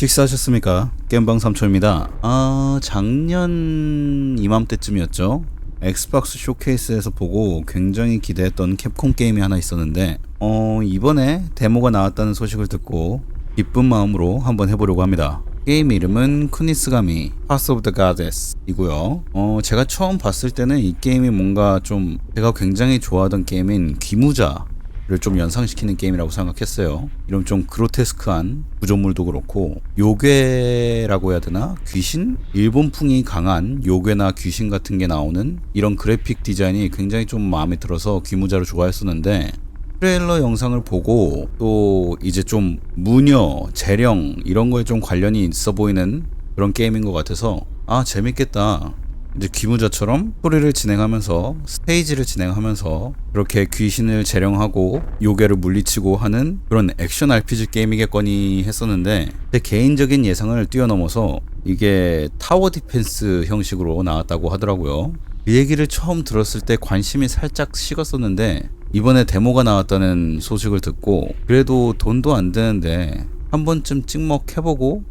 식사하셨습니까? 겜방 삼촌입니다. 아, 작년 이맘때쯤이었죠? 엑스박스 쇼케이스에서 보고 굉장히 기대했던 캡콤 게임이 하나 있었는데, 어, 이번에 데모가 나왔다는 소식을 듣고 기쁜 마음으로 한번 해보려고 합니다. 게임 이름은 쿠니스가미 Pass of the Goddess 이고요. 어, 제가 처음 봤을 때는 이 게임이 뭔가 좀 제가 굉장히 좋아하던 게임인 귀무자 를 좀 연상시키는 게임이라고 생각했어요. 이런 좀 그로테스크한 구조물도 그렇고 요괴라고 해야 되나? 귀신? 일본풍이 강한 요괴나 귀신 같은 게 나오는 이런 그래픽 디자인이 굉장히 좀 마음에 들어서 귀무자를 좋아했었는데 트레일러 영상을 보고 또 이제 좀 무녀, 재령 이런 거에 좀 관련이 있어 보이는 그런 게임인 것 같아서 아 재밌겠다. 이제 귀무자처럼 스토리를 진행하면서 스테이지를 진행하면서 그렇게 귀신을 재령하고 요괴를 물리치고 하는 그런 액션 RPG 게임이겠거니 했었는데 제 개인적인 예상을 뛰어넘어서 이게 타워 디펜스 형식으로 나왔다고 하더라고요. 그 얘기를 처음 들었을 때 관심이 살짝 식었었는데 이번에 데모가 나왔다는 소식을 듣고 그래도 돈도 안 드는데 한 번쯤 찍먹 해보고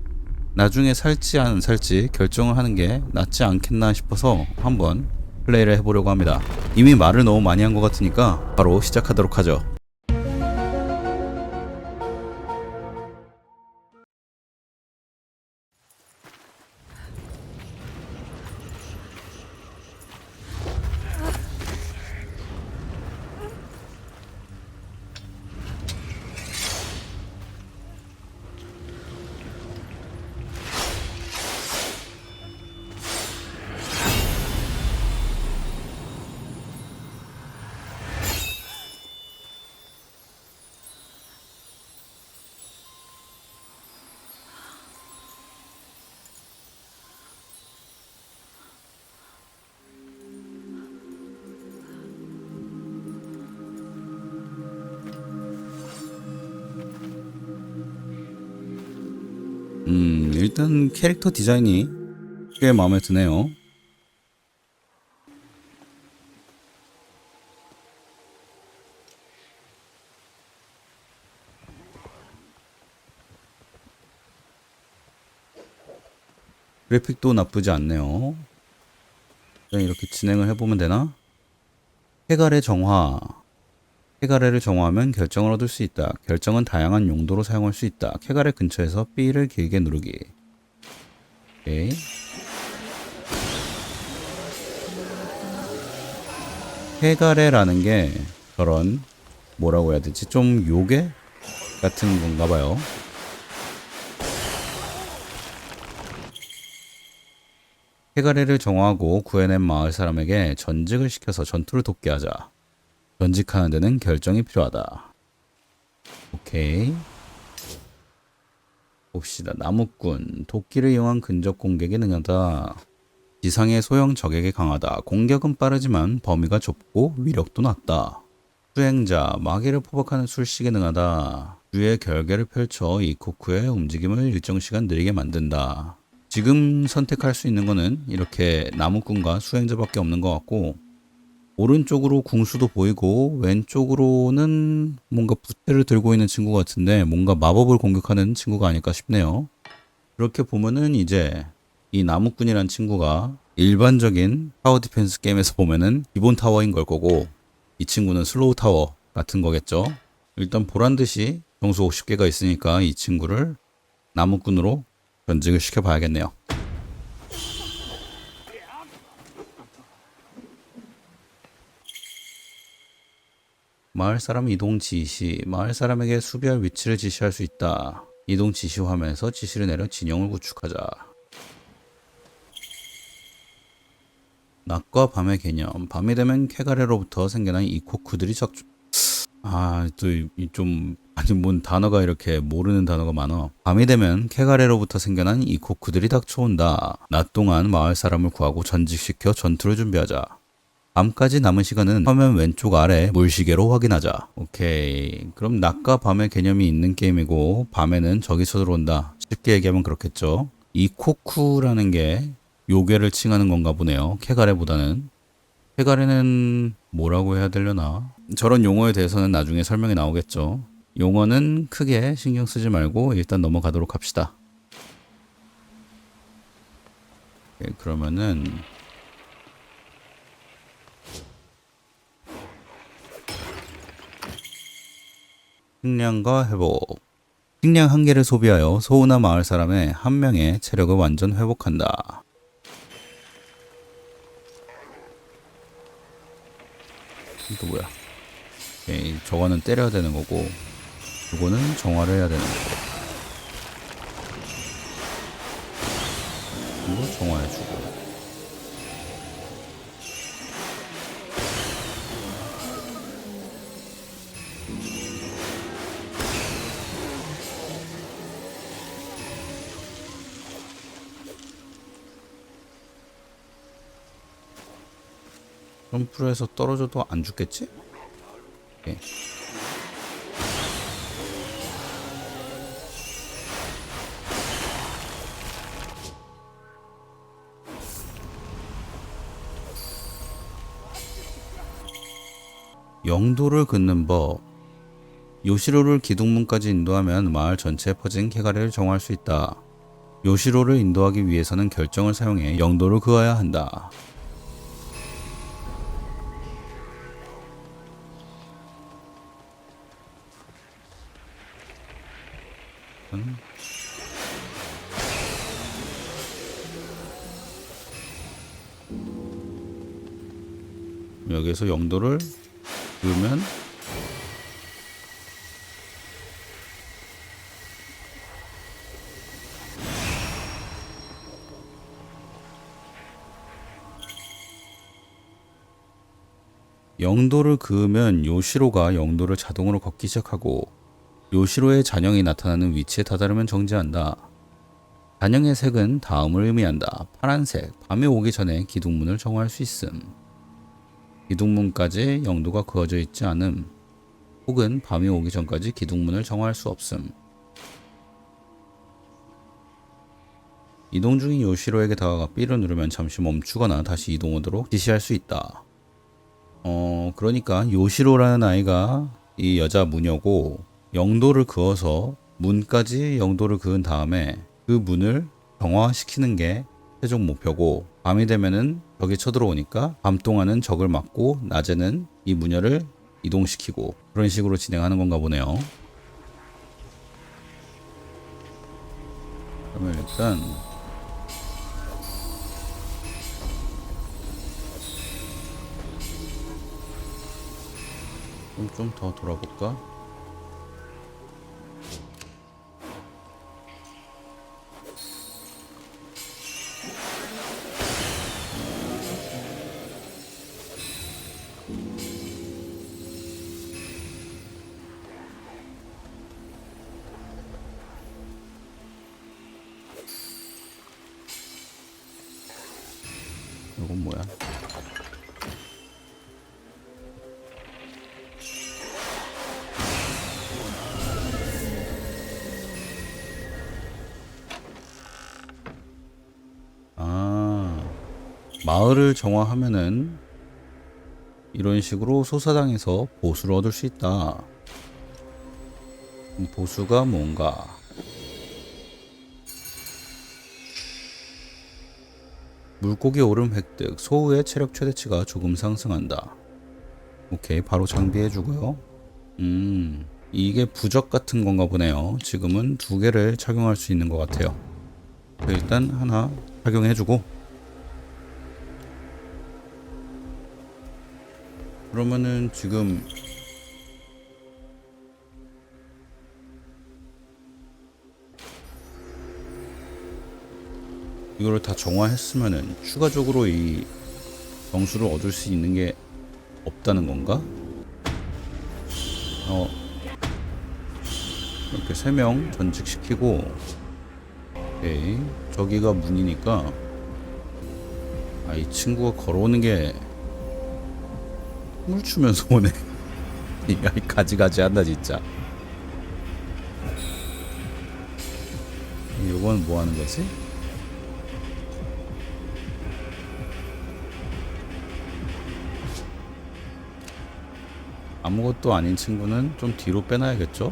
나중에 살지 안 살지 결정을 하는 게 낫지 않겠나 싶어서 한번 플레이를 해보려고 합니다. 이미 말을 너무 많이 한 것 같으니까 바로 시작하도록 하죠. 일단 캐릭터 디자인이 꽤 마음에 드네요. 그래픽도 나쁘지 않네요. 그냥 이렇게 진행을 해보면 되나? 해갈의 정화. 캐가레를 정화하면 결정을 얻을 수 있다. 결정은 다양한 용도로 사용할 수 있다. 캐가레 근처에서 B를 길게 누르기. 오케이. 캐가레라는 게 저런 뭐라고 해야 되지? 좀 요괴 같은 건가 봐요. 캐가레를 정화하고 구해낸 마을 사람에게 전직을 시켜서 전투를 돕게 하자. 전직하는 데는 결정이 필요하다. 오케이. 봅시다. 나무꾼. 도끼를 이용한 근접 공격에 능하다. 지상의 소형 적에게 강하다. 공격은 빠르지만 범위가 좁고 위력도 낮다. 수행자. 마귀를 포박하는 술식에 능하다. 주의 결계를 펼쳐 이코쿠의 움직임을 일정 시간 느리게 만든다. 지금 선택할 수 있는 거는 이렇게 나무꾼과 수행자밖에 없는 것 같고 오른쪽으로 궁수도 보이고 왼쪽으로는 뭔가 부채를 들고 있는 친구 같은데 뭔가 마법을 공격하는 친구가 아닐까 싶네요. 그렇게 보면은 이제 이 나무꾼이란 친구가 일반적인 타워 디펜스 게임에서 보면은 기본 타워인 걸 거고 이 친구는 슬로우 타워 같은 거겠죠. 일단 보란 듯이 정수 50개가 있으니까 이 친구를 나무꾼으로 변직을 시켜봐야겠네요. 마을 사람 이동 지시. 마을 사람에게 수비할 위치를 지시할 수 있다. 이동 지시 화면에서 지시를 내려 진영을 구축하자. 낮과 밤의 개념. 밤이 되면 캐가레로부터 생겨난 이코쿠들이 적중. 아, 또좀 아니 뭔 단어가 이렇게 모르는 단어가 많아. 밤이 되면 캐가레로부터 생겨난 이코쿠들이 닥쳐온다. 낮 동안 마을 사람을 구하고 전직시켜 전투를 준비하자. 밤까지 남은 시간은 화면 왼쪽 아래 물시계로 확인하자. 오케이. 그럼 낮과 밤의 개념이 있는 게임이고 밤에는 적이 쳐들어온다. 쉽게 얘기하면 그렇겠죠. 이 코쿠라는 게 요괴를 칭하는 건가 보네요. 캐가레보다는. 캐가레는 뭐라고 해야 되려나? 저런 용어에 대해서는 나중에 설명이 나오겠죠. 용어는 크게 신경 쓰지 말고 일단 넘어가도록 합시다. 네, 그러면은 식량과 회복. 식량 한 개를 소비하여 소우나 마을 사람의 한 명의 체력을 완전 회복한다. 또 뭐야? 오케이, 저거는 때려야 되는 거고, 이거는 정화를 해야 되는 거고. 이거 정화해주고. 점프를 해서 떨어져도 안 죽겠지? 오케이. 영도를 긋는 법. 요시로를 기둥문까지 인도하면 마을 전체에 퍼진 캐가리를 정화할 수 있다. 요시로를 인도하기 위해서는 결정을 사용해 영도를 그어야 한다. 음. 여기서 영도를 그으면 영도를 그으면 요시로가 영도를 자동으로 걷기 시작하고 요시로의 잔영이 나타나는 위치에 다다르면 정지한다. 잔영의 색은 다음을 의미한다. 파란색, 밤이 오기 전에 기둥문을 정화할 수 있음. 기둥문까지 영도가 그어져 있지 않음. 혹은 밤이 오기 전까지 기둥문을 정화할 수 없음. 이동 중인 요시로에게 다가가 B를 누르면 잠시 멈추거나 다시 이동하도록 지시할 수 있다. 어, 그러니까 요시로라는 아이가 이 여자 무녀고 영도를 그어서 문까지 영도를 그은 다음에 그 문을 정화시키는 게 최종 목표고 밤이 되면은 적이 쳐들어오니까 밤 동안은 적을 막고 낮에는 이 무녀를 이동시키고 그런 식으로 진행하는 건가 보네요. 그러면 일단 좀 더 돌아볼까? 이건 뭐야? 아, 마을을 정화하면은 이런 식으로 소사당에서 보수를 얻을 수 있다. 음, 보수가 뭔가? 물고기 오름 획득. 소우의 체력 최대치가 조금 상승한다. 오케이, 바로 장비해주고요. 음, 이게 부적 같은 건가 보네요. 지금은 두 개를 착용할 수 있는 것 같아요. 일단 하나 착용해주고. 그러면은 지금 이거를 다 정화했으면은 추가적으로 이 점수를 얻을 수 있는 게 없다는 건가? 어 이렇게 세명 전직시키고 오케이 저기가 문이니까 아 이 친구가 걸어오는 게 춤을 추면서 오네 이 아이 가지가지 한다 진짜 이건 뭐 하는 거지? 아무것도 아닌 친구는 좀 뒤로 빼놔야겠죠?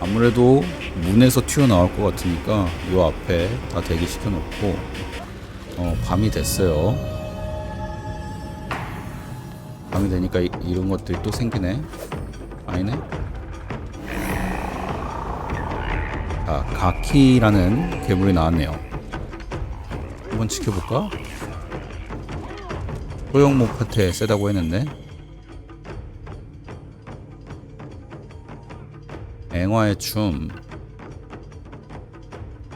아무래도 문에서 튀어나올 것 같으니까 요 앞에 다 대기시켜 놓고 어 밤이 됐어요. 밤이 되니까 이, 이런 것들이 또 생기네. 아니네? 자 가키라는 괴물이 나왔네요 한번 지켜볼까? 소형 모파트에 세다고 했는데 앵화의 춤.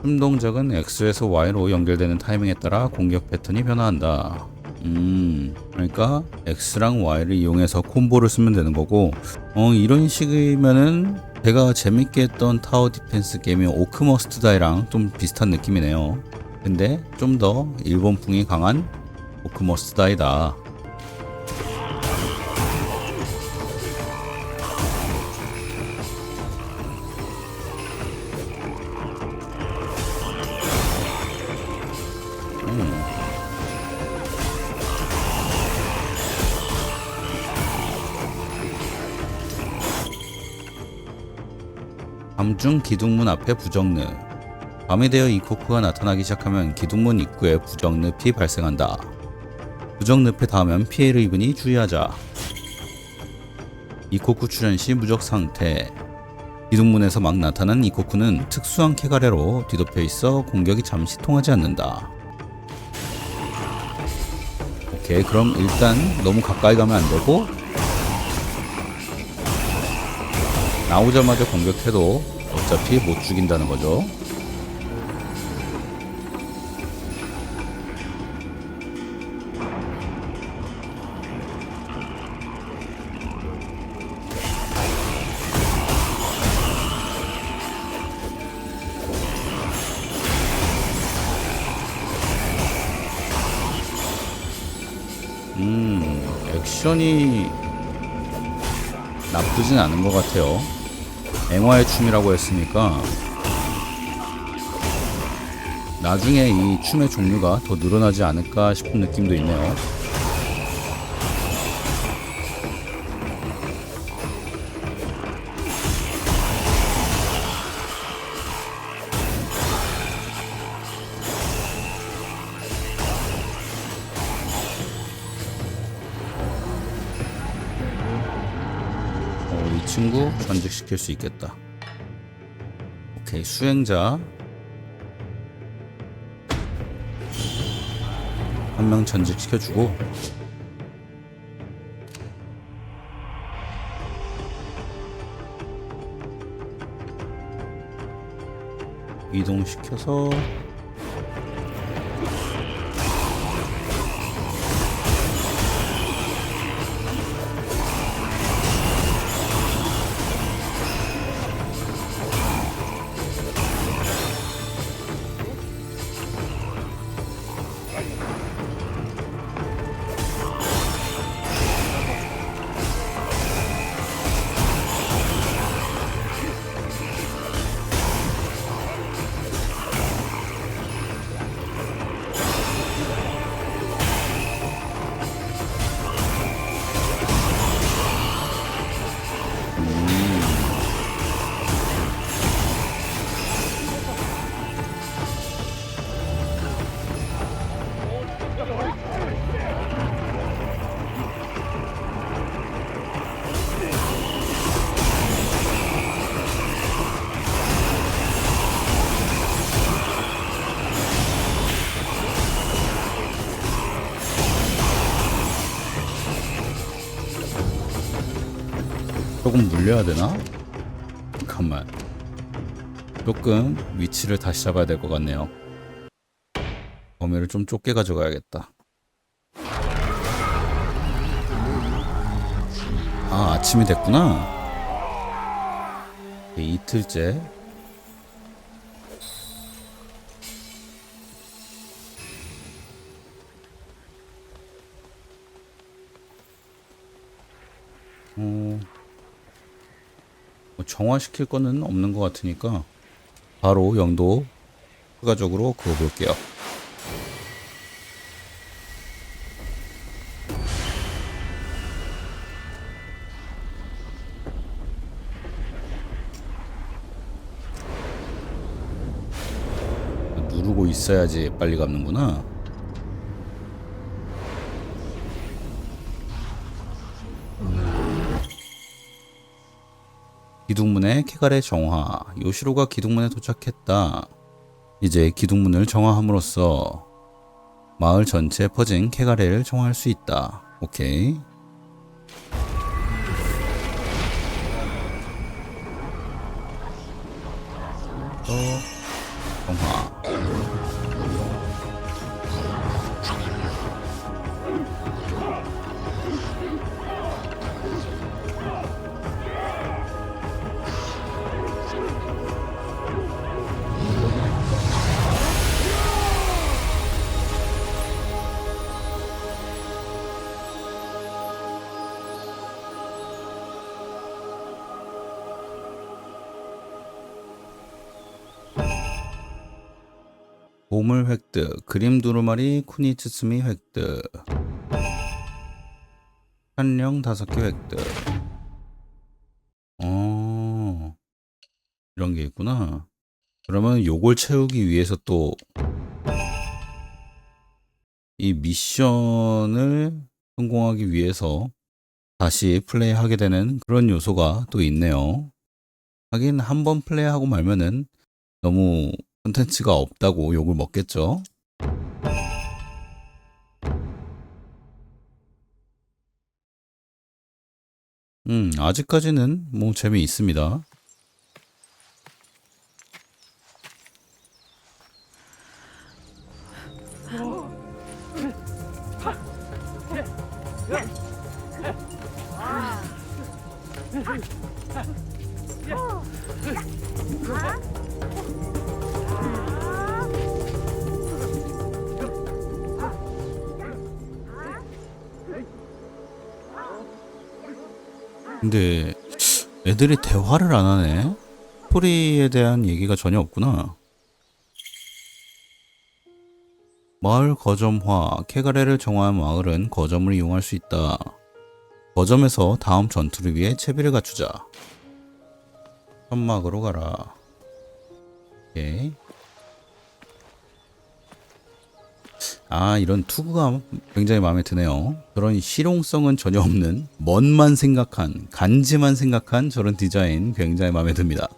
춤 동작은 X에서 Y로 연결되는 타이밍에 따라 공격 패턴이 변화한다. 음, 그러니까 X랑 Y를 이용해서 콤보를 쓰면 되는 거고, 어, 이런 식이면은 제가 재밌게 했던 타워 디펜스 게임인 오크머스트 다이랑 좀 비슷한 느낌이네요. 근데 좀 더 일본풍이 강한 오크머스트 다이다. 밤중 기둥문 앞에 부정느. 밤이 되어 이코크가 나타나기 시작하면 기둥문 입구에 부정늪이 발생한다. 부정늪에 닿으면 피해를 입으니 주의하자. 이코쿠 출현 시 무적 상태. 기둥문에서 막 나타난 이코쿠는 특수한 캐가레로 뒤덮여 있어 공격이 잠시 통하지 않는다. 오케이, 그럼 일단 너무 가까이 가면 안 되고 나오자마자 공격해도 어차피 못 죽인다는 거죠. 액션이 나쁘진 않은 것 같아요. 앵화의 춤이라고 했으니까 나중에 이 춤의 종류가 더 늘어나지 않을까 싶은 느낌도 있네요. 전직시킬 수 있겠다. 오케이, 수행자. 한 명 전직시켜주고. 이동시켜서 조금 물려야 되나? 잠깐만. 조금 위치를 다시 잡아야 될 것 같네요. 범위를 좀 좁게 가져가야겠다. 아, 아침이 됐구나. 네, 이틀째. 뭐 정화시킬 거는 없는 것 같으니까 바로 영도 추가적으로 그어볼게요. 누르고 있어야지 빨리 감는구나. 기둥문의 캐갈의 정화. 요시로가 기둥문에 도착했다. 이제 기둥문을 정화함으로써 마을 전체에 퍼진 캐가레를 정화할 수 있다. 오케이. 또 정화. 보물 획득, 그림 두루마리, 쿠니츠스미 획득, 한령 다섯 개 획득. 어, 이런 게 있구나. 그러면 요걸 채우기 위해서 또 이 미션을 성공하기 위해서 다시 플레이하게 되는 그런 요소가 또 있네요. 하긴 한 번 플레이하고 말면은 너무 콘텐츠가 없다고 욕을 먹겠죠. 음, 아직까지는 뭐 재미있습니다. 애들이 대화를 안 하네. 스토리에 대한 얘기가 전혀 없구나. 마을 거점화, 캐가레를 정화한 마을은 거점을 이용할 수 있다. 거점에서 다음 전투를 위해 채비를 갖추자. 천막으로 가라. 오케이. 아, 이런 투구가 굉장히 마음에 드네요. 그런 실용성은 전혀 없는 멋만 생각한, 간지만 생각한 저런 디자인 굉장히 마음에 듭니다.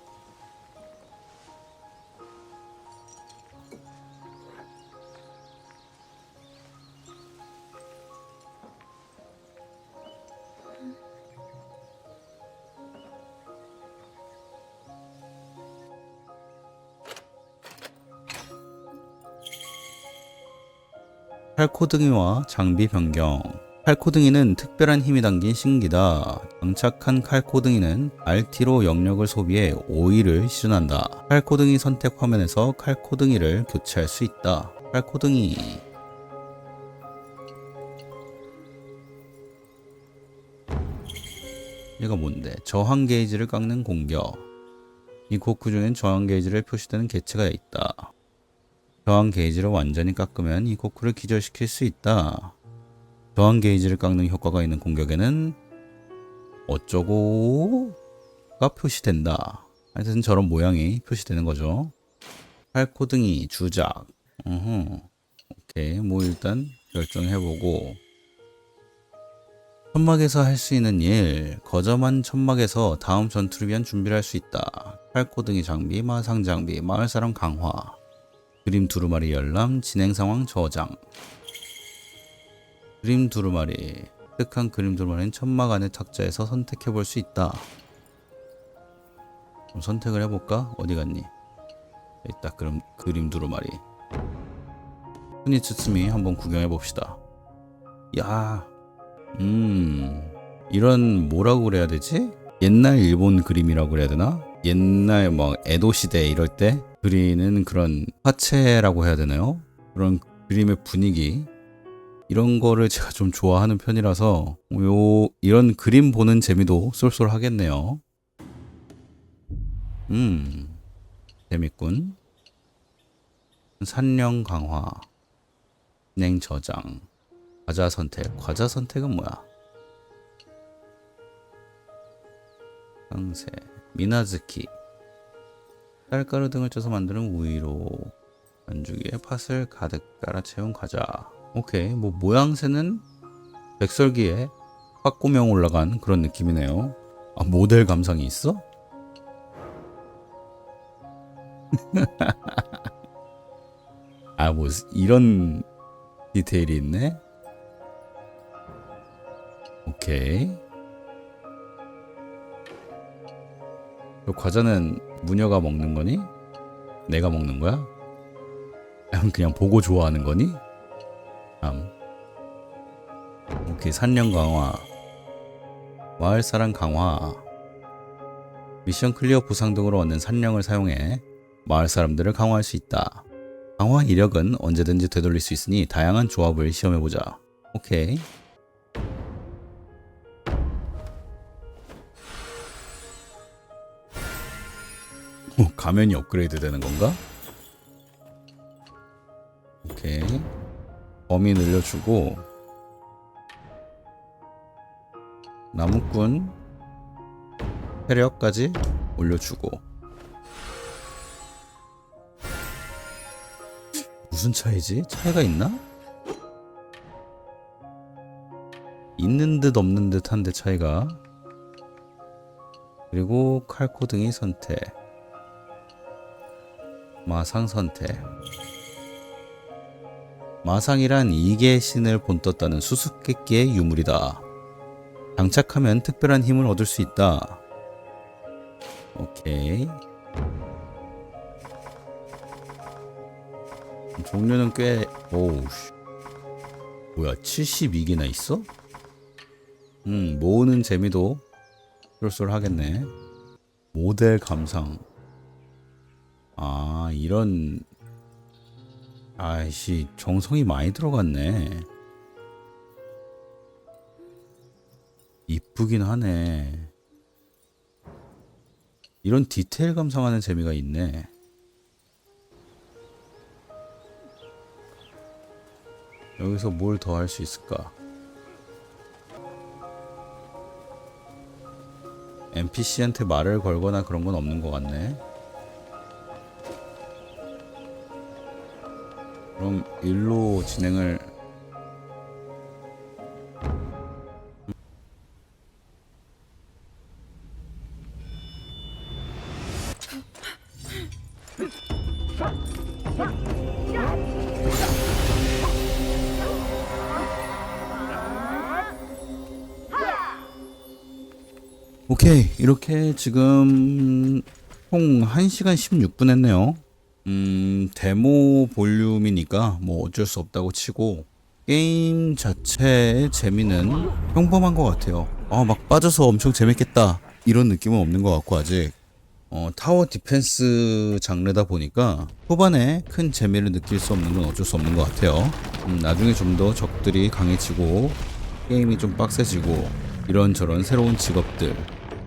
칼코등이와 장비 변경. 칼코등이는 특별한 힘이 담긴 신기다. 장착한 칼코등이는 RT로 영역을 소비해 오일을 시전한다. 칼코등이 선택 화면에서 칼코등이를 교체할 수 있다. 칼코등이 얘가 뭔데? 저항 게이지를 깎는 공격. 이 코크 중엔 저항 게이지를 표시되는 개체가 있다. 저항 게이지를 완전히 깎으면 이 코크를 기절시킬 수 있다. 저항 게이지를 깎는 효과가 있는 공격에는 어쩌고가 표시된다. 하여튼 저런 모양이 표시되는 거죠. 팔코등이 주작. 어허. 오케이. 뭐 일단 결정해보고 천막에서 할 수 있는 일, 거점한 천막에서 다음 전투를 위한 준비를 할 수 있다. 팔코등이 장비, 마상 장비, 마을 사람 강화. 그림 두루마리 열람 진행 상황 저장 그림 두루마리 획득한 그림 두루마리는 천막 안의 탁자에서 선택해 볼 수 있다 그럼 선택을 해볼까? 어디 갔니? 있다 그럼 그림 두루마리 후니츠스미 한번 구경해 봅시다 야, 음 이런 뭐라고 그래야 되지? 옛날 일본 그림이라고 그래야 되나? 옛날 뭐 에도 시대 이럴 때 그리는 그런 화체라고 해야 되나요? 그런 그림의 분위기 이런 거를 제가 좀 좋아하는 편이라서 요 이런 그림 보는 재미도 쏠쏠하겠네요. 음 재밌군. 산령 강화 진행 저장 과자 선택 과자 선택은 뭐야? 강세 미나즈키 쌀가루 등을 쪄서 만드는 우유로 반죽에 팥을 가득 깔아 채운 과자. 오케이. 뭐 모양새는 백설기에 팥고명 올라간 그런 느낌이네요. 아, 모델 감상이 있어? 아, 뭐 이런 디테일이 있네. 오케이. 이 과자는 무녀가 먹는 거니? 내가 먹는 거야? 그냥 보고 좋아하는 거니? 참. 오케이 산령 강화 마을 사랑 강화 미션 클리어 보상 등으로 얻는 산령을 사용해 마을 사람들을 강화할 수 있다. 강화 이력은 언제든지 되돌릴 수 있으니 다양한 조합을 시험해보자. 오케이. 어, 가면이 업그레이드 되는 건가? 오케이. 범위 늘려주고 나무꾼 회력까지 올려주고 무슨 차이지? 차이가 있나? 있는 듯 없는 듯 한데 차이가 그리고 칼코등이 선택 마상 선택 마상이란 이계의 신을 본떴다는 수수께끼의 유물이다. 장착하면 특별한 힘을 얻을 수 있다. 오케이. 종류는 꽤 오우 씨. 뭐야 72개나 있어? 음 모으는 재미도 쏠쏠 하겠네. 모델 감상. 아 이런 아이씨 정성이 많이 들어갔네. 이쁘긴 하네. 이런 디테일 감상하는 재미가 있네. 여기서 뭘 더 할 수 있을까? NPC한테 말을 걸거나 그런 건 없는 것 같네. 그럼 일로 진행을 오케이 이렇게 지금 총 1시간 16분 했네요 음 데모 볼륨이니까 뭐 어쩔 수 없다고 치고 게임 자체의 재미는 평범한 것 같아요. 아 막 빠져서 엄청 재밌겠다. 이런 느낌은 없는 것 같고 아직. 어, 타워 디펜스 장르다 보니까 후반에 큰 재미를 느낄 수 없는 건 어쩔 수 없는 것 같아요. 음, 나중에 좀 더 적들이 강해지고 게임이 좀 빡세지고 이런저런 새로운 직업들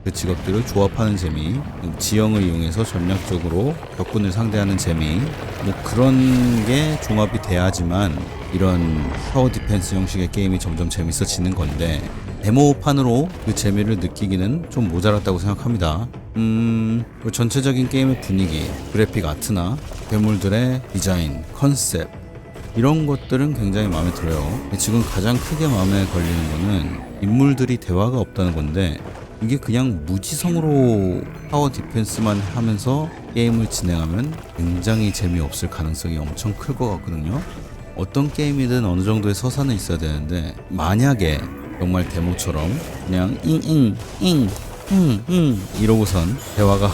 그 직업들을 조합하는 재미, 지형을 이용해서 전략적으로 격군을 상대하는 재미, 뭐 그런 게 종합이 돼야지만 이런 타워 디펜스 형식의 게임이 점점 재밌어지는 건데 데모판으로 그 재미를 느끼기는 좀 모자랐다고 생각합니다. 음, 그 전체적인 게임의 분위기, 그래픽 아트나 괴물들의 디자인, 컨셉 이런 것들은 굉장히 마음에 들어요. 지금 가장 크게 마음에 걸리는 거는 인물들이 대화가 없다는 건데 이게 그냥 무지성으로 타워 디펜스만 하면서 게임을 진행하면 굉장히 재미없을 가능성이 엄청 클 것 같거든요. 어떤 게임이든 어느 정도의 서사는 있어야 되는데 만약에 정말 데모처럼 그냥 잉잉 잉 잉 잉 이러고선 대화가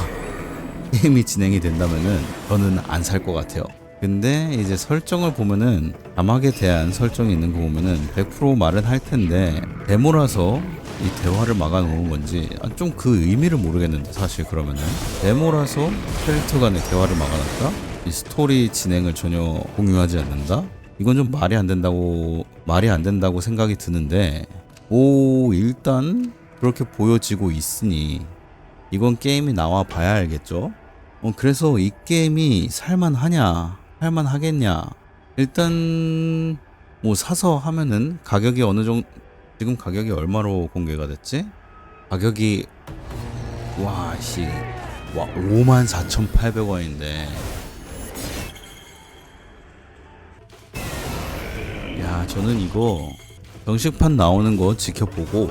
게임이 진행이 된다면은 저는 안 살 것 같아요. 근데 이제 설정을 보면은 자막에 대한 설정이 있는 거 보면은 100% 말은 할 텐데 데모라서 이 대화를 막아놓은 건지 아, 좀그 의미를 모르겠는데 사실 그러면은 데모라서 캐릭터 간의 대화를 막아놨다? 이 스토리 진행을 전혀 공유하지 않는다? 이건 좀 말이 안 된다고 말이 안 된다고 생각이 드는데 오 일단 그렇게 보여지고 있으니 이건 게임이 나와 봐야 알겠죠? 어, 그래서 이 게임이 살만하냐, 살만하겠냐. 일단, 뭐 사서 하면은 가격이 어느 정도, 지금 가격이 얼마로 공개가 됐지? 가격이, 와, 씨, 와, 54,800원인데. 야, 저는 이거 정식판 나오는 거 지켜보고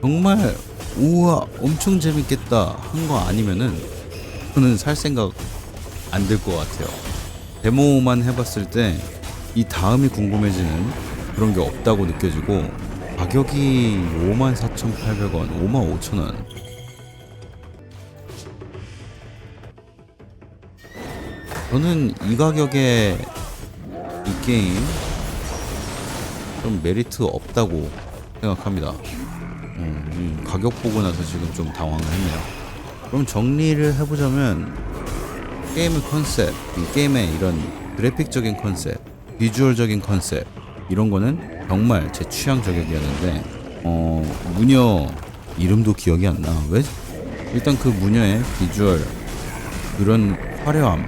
정말 우와 엄청 재밌겠다 한 거 아니면은 저는 살 생각 안 들 것 같아요. 데모만 해봤을 때 이 다음이 궁금해지는 그런 게 없다고 느껴지고 가격이 54,800원, 55,000원. 저는 이 가격에 이 게임 좀 메리트 없다고 생각합니다. 음, 음, 가격 보고 나서 지금 좀 당황을 했네요. 그럼 정리를 해보자면 게임의 컨셉, 이 게임의 이런 그래픽적인 컨셉, 비주얼적인 컨셉 이런 거는 정말 제 취향 저격이었는데 어 무녀 이름도 기억이 안 나. 왜? 일단 그 무녀의 비주얼 그런 화려함,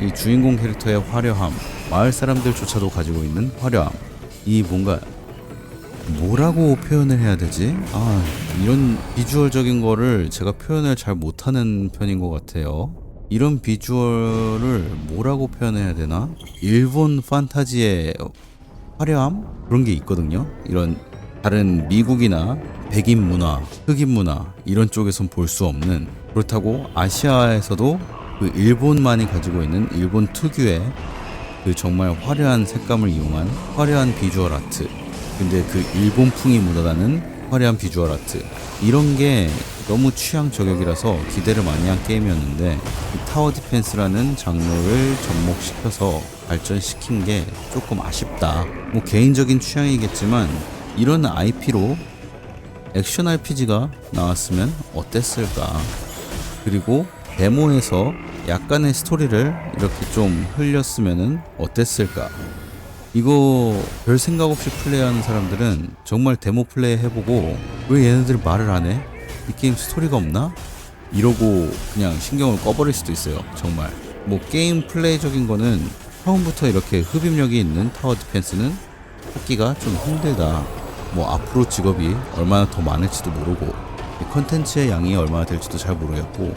이 주인공 캐릭터의 화려함, 마을 사람들조차도 가지고 있는 화려함, 이 뭔가 뭐라고 표현을 해야 되지? 아, 이런 비주얼적인 거를 제가 표현을 잘 못하는 편인 것 같아요. 이런 비주얼을 뭐라고 표현해야 되나? 일본 판타지의 화려함? 그런 게 있거든요. 이런 다른 미국이나 백인 문화, 흑인 문화 이런 쪽에선 볼 수 없는 그렇다고 아시아에서도 그 일본만이 가지고 있는 일본 특유의 그 정말 화려한 색감을 이용한 화려한 비주얼 아트 근데 그 일본풍이 묻어나는 화려한 비주얼 아트 이런 게 너무 취향 저격이라서 기대를 많이 한 게임이었는데 이 타워 디펜스라는 장르를 접목시켜서 발전시킨 게 조금 아쉽다. 뭐 개인적인 취향이겠지만 이런 IP로 액션 RPG가 나왔으면 어땠을까? 그리고 데모에서 약간의 스토리를 이렇게 좀 흘렸으면 어땠을까? 이거 별 생각 없이 플레이하는 사람들은 정말 데모 플레이 해보고 왜 얘네들 말을 안 해? 이 게임 스토리가 없나? 이러고 그냥 신경을 꺼버릴 수도 있어요 정말 뭐 게임 플레이적인 거는 처음부터 이렇게 흡입력이 있는 타워 디펜스는 뽑기가 좀 힘들다 뭐 앞으로 직업이 얼마나 더 많을지도 모르고 이 컨텐츠의 양이 얼마나 될지도 잘 모르겠고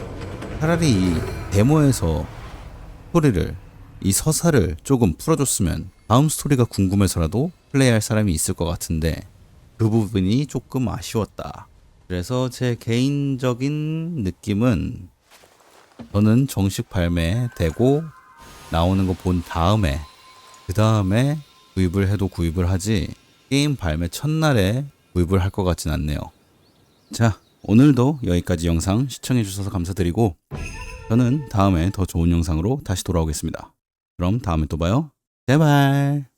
차라리 이 데모에서 스토리를 이 서사를 조금 풀어줬으면 다음 스토리가 궁금해서라도 플레이할 사람이 있을 것 같은데 그 부분이 조금 아쉬웠다. 그래서 제 개인적인 느낌은 저는 정식 발매되고 나오는 거 본 다음에 그 다음에 구입을 해도 구입을 하지 게임 발매 첫날에 구입을 할 것 같진 않네요. 자, 오늘도 여기까지 영상 시청해주셔서 감사드리고 저는 다음에 더 좋은 영상으로 다시 돌아오겠습니다. 그럼 다음에 또 봐요. 제발.